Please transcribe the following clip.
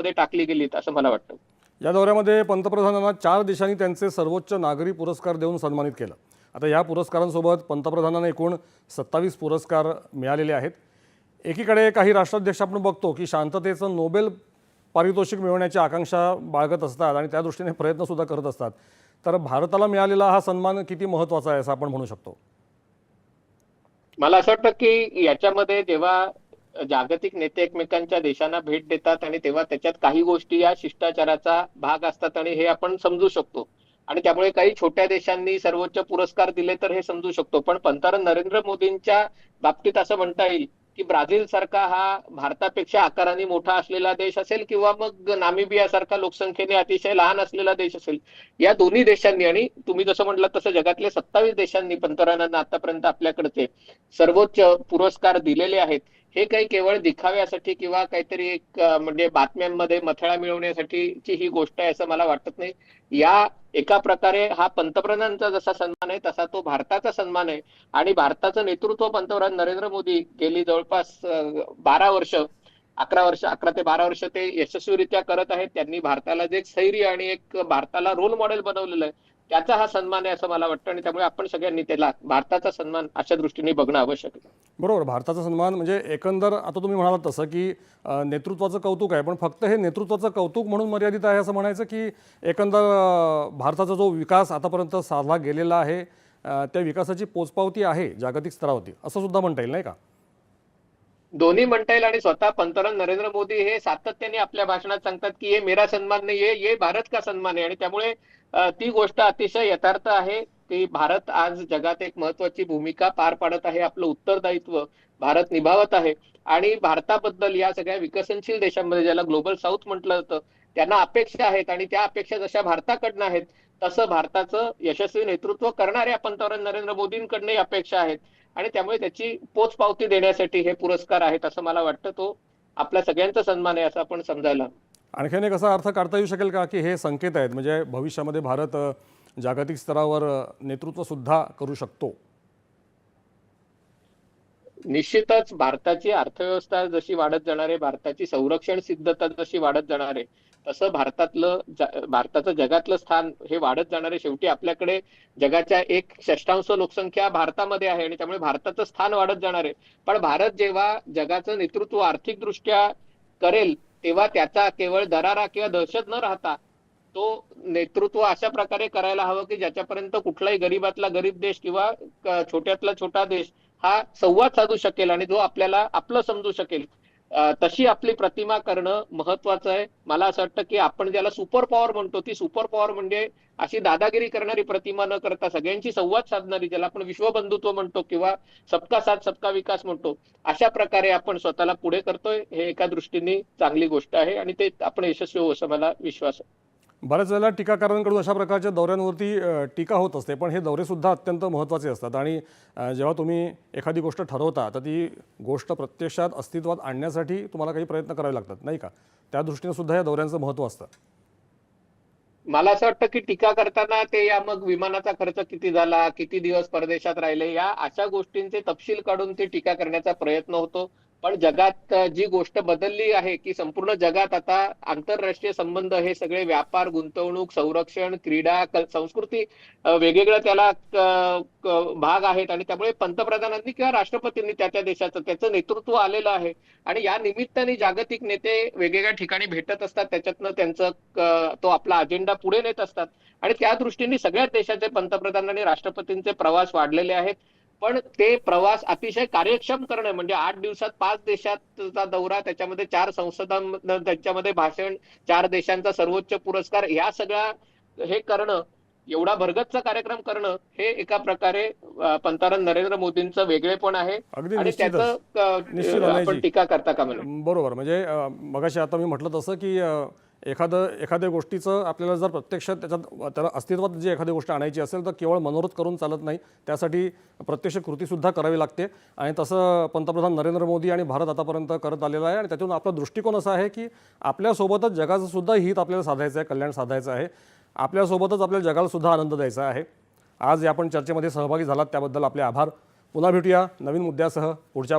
मध्ये टाकली गेलीत असं मला वाटतं. या दौऱ्यामध्ये पंतप्रधानांना चार देशांनी त्यांचे सर्वोच्च नागरी पुरस्कार देऊन सन्मानित केलं. आता या पुरस्कारांसोबत पंतप्रधानांना एकूण सत्तावीस पुरस्कार मिळालेले आहेत. एकीकडे काही राष्ट्राध्यक्ष आपण बघतो की शांततेचं नोबेल पारितोषिक मिळवण्याची आकांक्षा बाळगत असतात आणि त्या दृष्टीने प्रयत्नसुद्धा करत असतात. तर भारताला मिळालेला हा सन्मान किती महत्त्वाचा आहे असं आपण म्हणू शकतो? मला असं वाटतं की याच्यामध्ये जेव्हा जागतिक नेते एकमेकांच्या देशांना भेट देतात आणि तेव्हा त्याच्यात काही गोष्टी या शिष्टाचाराचा भाग असतात आणि हे आपण समजू शकतो. आणि त्यामुळे काही छोट्या देशांनी सर्वोच्च पुरस्कार दिले तर हे समजू शकतो. पण पंतप्रधान नरेंद्र मोदींच्या बाबतीत असं म्हणता येईल की ब्राझील सारखा हा भारतापेक्षा आकाराने मोठा असलेला देश असेल किंवा मग नामिबिया सारखा लोकसंख्येने अतिशय लहान असलेला देश असेल या दोन्ही देशांनी आणि तुम्ही जसं म्हटलं तसं जगातल्या सत्तावीस देशांनी पंतप्रधानांना आतापर्यंत आपल्याकडचे सर्वोच्च पुरस्कार दिलेले आहेत. हे काही केवळ दिखाव्यासाठी किंवा काहीतरी एक म्हणजे बातम्यांमध्ये मथळा मिळवण्यासाठीची ही गोष्ट आहे असं मला वाटत नाही. या एका प्रकारे हा पंतप्रधानांचा जसा सन्मान आहे तसा तो भारताचा सन्मान आहे. आणि भारताचं नेतृत्व पंतप्रधान नरेंद्र मोदी गेली जवळपास बारा वर्ष अकरा वर्ष अकरा ते बारा वर्ष ते यशस्वीरित्या करत आहेत. त्यांनी भारताला जे सैर्य आणि एक भारताला रोल मॉडेल बनवलेलं आहे त्याचा हा सन्मान आहे असं मला वाटतं. आणि त्यामुळे आपण सगळ्यांनी त्याला भारताचा सन्मान अशा दृष्टीने बघणं आवश्यक आहे. बरोबर भारताचा सन्मान म्हणजे एकंदर आता तुम्ही म्हणालात तसं की नेतृत्वाचं कौतुक आहे पण फक्त हे नेतृत्वाचं कौतुक म्हणून मर्यादित आहे असं म्हणायचं की एकंदर भारताचा जो विकास आतापर्यंत साधला गेलेला आहे त्या विकासाची पोचपावती आहे जागतिक स्तरावरती असं सुद्धा म्हणता येईल नाही का? दोन्ही म्हणता येईल आणि स्वतः पंतप्रधान नरेंद्र मोदी हे सातत्याने आपल्या भाषणात सांगतात की हे मेरा सन्मान नाही आहे ये भारत का सन्मान आहे. आणि त्यामुळे ती गोष्ट अतिशय यथार्थ आहे. की भारत आज जगात एक महत्वाची भूमिका पार पाडत आहे आपलं उत्तरदायित्व भारत निभावत आहे. आणि भारताबद्दल या सगळ्या विकसनशील देशांमध्ये ज्याला ग्लोबल साऊथ म्हटलं जातं त्यांना अपेक्षा आहेत. आणि त्या अपेक्षा जशा भारताकडनं आहेत तसं भारताचं यशस्वी नेतृत्व करणाऱ्या पंतप्रधान नरेंद्र मोदींकडनंही अपेक्षा आहेत. आणि त्यामुळे त्याची पोचपावती देण्यासाठी हे पुरस्कार आहेत असं मला वाटतं. तो आपल्या सगळ्यांचा सन्मान आहे असं आपण समजायला आणखीन एक असा अर्थ काढता येऊ शकेल का? की हे संकेत आहेत. म्हणजे भविष्यामध्ये भारत जागतिक स्तरावर नेतृत्वसुद्धा करू शकतो. निश्चितच भारताची अर्थव्यवस्था जशी वाढत जाणार आहे भारताची संरक्षण सिद्धता जशी वाढत जाणार आहे तसं भारतातलं भारताचं जगातलं स्थान हे वाढत जाणार. आहे शेवटी आपल्याकडे जगाच्या एक षष्टांश लोकसंख्या भारतामध्ये आहे आणि त्यामुळे भारताचं स्थान वाढत जाणार. आहे पण भारत जेव्हा जगाचं नेतृत्व आर्थिकदृष्ट्या करेल तेव्हा त्याचा केवळ दरारा किंवा दहशत न राहता तो नेतृत्व अशा प्रकारे करायला हवं की ज्याच्यापर्यंत कुठलाही गरीबातला गरीब देश किंवा छोट्यातला छोटा देश हा संवाद साधू शकेल आणि जो आपल्याला आपलं समजू शकेल. तशी आपली प्रतिमा करणं महत्वाचं आहे. मला असं वाटतं की आपण ज्याला सुपर पॉवर म्हणतो ती सुपर पॉवर म्हणजे अशी दादागिरी करणारी प्रतिमा न करता सगळ्यांशी संवाद साधणारी ज्याला आपण विश्वबंधुत्व म्हणतो किंवा सबका साथ सबका विकास म्हणतो अशा प्रकारे आपण स्वतःला पुढे करतोय. हे एका दृष्टीने चांगली गोष्ट आहे आणि ते आपण यशस्वी होऊ असं मला विश्वास आहे. बऱ्याच वेळेला टीकाकारांकडून अशा प्रकारच्या दौऱ्यांवरती टीका होत असते पण हे दौरेसुद्धा अत्यंत महत्त्वाचे असतात. आणि जेव्हा तुम्ही एखादी गोष्ट ठरवता तर ती गोष्ट प्रत्यक्षात अस्तित्वात आणण्यासाठी तुम्हाला काही प्रयत्न करावे लागतात नाही का? त्या दृष्टीने सुद्धा या दौऱ्यांचं महत्त्व असतं. मला असं वाटतं की टीका करताना ते या मग विमानाचा खर्च किती झाला किती दिवस परदेशात राहिले या अशा गोष्टींचे तपशील काढून ते टीका करण्याचा प्रयत्न होतो. पण जगात जी गोष्ट बदलली आहे की संपूर्ण जगात आता आंतरराष्ट्रीय संबंध हे सगळे व्यापार गुंतवणूक संरक्षण क्रीडा संस्कृती वेगवेगळ्या त्याला भाग आहेत आणि त्यामुळे पंतप्रधानांनी किंवा राष्ट्रपतींनी त्या त्या देशाचं त्याचं नेतृत्व आलेलं आहे. आणि या निमित्ताने जागतिक नेते वेगवेगळ्या ठिकाणी भेटत असतात. त्याच्यातनं त्यांचं तो आपला अजेंडा पुढे नेत असतात. आणि त्या दृष्टीने सगळ्याच देशाचे पंतप्रधान आणि राष्ट्रपतींचे प्रवास वाढलेले आहेत. पण ते प्रवास अतिशय कार्यक्षम करणं म्हणजे आठ दिवसात पाच देशाचा दौरा त्याच्यामध्ये चार संसदां त्याच्यामध्ये भाषण चार देशांचा सर्वोच्च पुरस्कार या सगळ्या हे करणं एवढा भरगतचा कार्यक्रम करणं हे एका प्रकारे पंतप्रधान नरेंद्र मोदींचं वेगळेपण आहे आणि त्याचं आपण. टीका करता नये. बरोबर म्हणजे मगाशी आता मी म्हटलं तसं की एखादं एखाद्या गोष्टीचं आपल्याला जर प्रत्यक्षात त्याच्यात त्याला अस्तित्वात जी एखादी गोष्ट आणायची असेल तर केवळ मनोरथ करून चालत नाही. त्यासाठी प्रत्यक्ष कृतीसुद्धा करावी लागते. आणि तसं पंतप्रधान नरेंद्र मोदी आणि भारत आतापर्यंत करत आलेला आहे. आणि त्यातून आपला दृष्टिकोन असा आहे की आपल्यासोबतच जगाचं सुद्धा हित आपल्याला साधायचं आहे कल्याण साधायचं आहे. आपल्यासोबतच आपल्या जगाला सुद्धा आनंद द्यायचा आहे. आज या आपण चर्चेमध्ये सहभागी झालात त्याबद्दल आपले आभार. पुन्हा भेटूया नवीन मुद्द्यासह. पुढच्या